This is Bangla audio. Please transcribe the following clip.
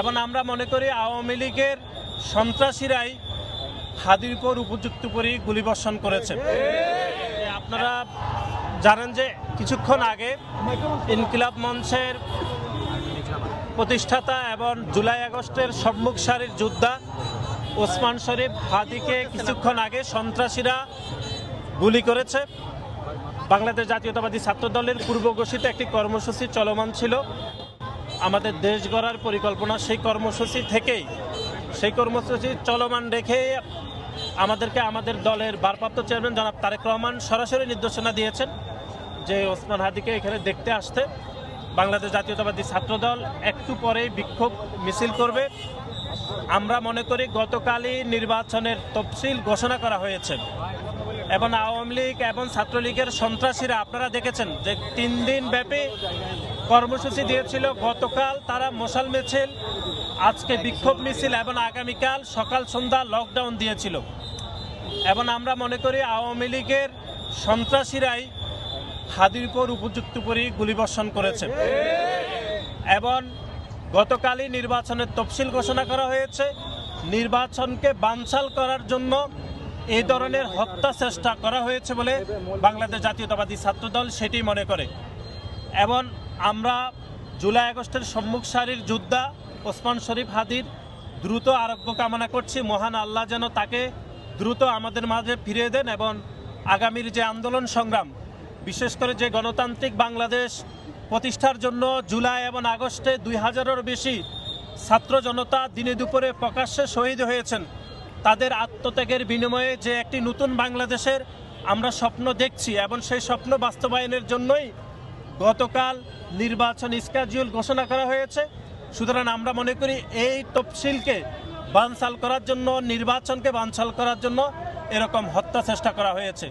এবং আমরা মনে করি আওয়ামী লীগের সন্ত্রাসীরাই হাদির উপর উপযুক্ত পরি গুলিবর্ষণ করেছে। আপনারা জানেন যে কিছুক্ষণ আগে ইনকিলাব মঞ্চের প্রতিষ্ঠাতা এবং জুলাই আগস্টের সম্মুখ সারির যোদ্ধা ওসমান শরীফ হাদিকে কিছুক্ষণ আগে সন্ত্রাসীরা গুলি করেছে। বাংলাদেশ জাতীয়তাবাদী ছাত্র দলের পূর্ব ঘোষিত একটি কর্মসূচি চলমান ছিল। আমাদের দেশ গড়ার পরিকল্পনা সেই কর্মসূচি থেকেই। সেই কর্মসূচি চলমান রেখে আমাদেরকে আমাদের দলের ভারপ্রাপ্ত চেয়ারম্যান জনাব তারেক রহমান সরাসরি নির্দেশনা দিয়েছেন যে ওসমান হাদিকে এখানে দেখতে আসতে। বাংলাদেশ জাতীয়তাবাদী ছাত্রদল একটু পরেই বিক্ষোভ মিছিল করবে। আমরা মনে করি গতকালই নির্বাচনের তফসিল ঘোষণা করা হয়েছে। এবং আওয়ামী লীগ এবং ছাত্রলীগের সন্ত্রাসীরা, আপনারা দেখেছেন যে তিন দিন ব্যাপী কর্মসূচি দিয়েছিল, গতকাল তারা মশাল মিছিল, আজকে বিক্ষোভ মিছিল এবং আগামীকাল সকাল সন্ধ্যা লকডাউন দিয়েছিল। এবং আমরা মনে করি আওয়ামী লীগের সন্ত্রাসীরাই হাদির উপর উপযুক্ত পরি গুলিবর্ষণ করেছে। এবং গতকালই নির্বাচনের তফসিল ঘোষণা করা হয়েছে, নির্বাচনকে বানচাল করার জন্য এই ধরনের হত্যা চেষ্টা করা হয়েছে বলে বাংলাদেশ জাতীয়তাবাদী ছাত্রদল সেটি মনে করে। এবং আমরা জুলাই আগস্টের সম্মুখ সারির যোদ্ধা ওসমান শরীফ হাদির দ্রুত আরোগ্য কামনা করছি। মহান আল্লাহ যেন তাকে দ্রুত আমাদের মাঝে ফিরিয়ে দেন এবং আগামীর যে আন্দোলন সংগ্রাম, বিশেষ করে যে গণতান্ত্রিক বাংলাদেশ প্রতিষ্ঠার জন্য জুলাই এবং আগস্টে দুই হাজারেরও বেশি ছাত্র জনতা দিনে দুপুরে প্রকাশ্যে শহীদ হয়েছেন। তাদের আত্মত্যাগের বিনিময়ে যে একটি নতুন বাংলাদেশের আমরা স্বপ্ন দেখছি এবং সেই স্বপ্ন বাস্তবায়নের জন্যই গতকাল নির্বাচন স্ক্যাজুয়াল ঘোষণা করা হয়েছে। সুতরাং আমরা মনে করি এই তফসিলকে বানসাল করার জন্য, নির্বাচনকে বানসাল করার জন্য এরকম হত্যা চেষ্টা করা হয়েছে।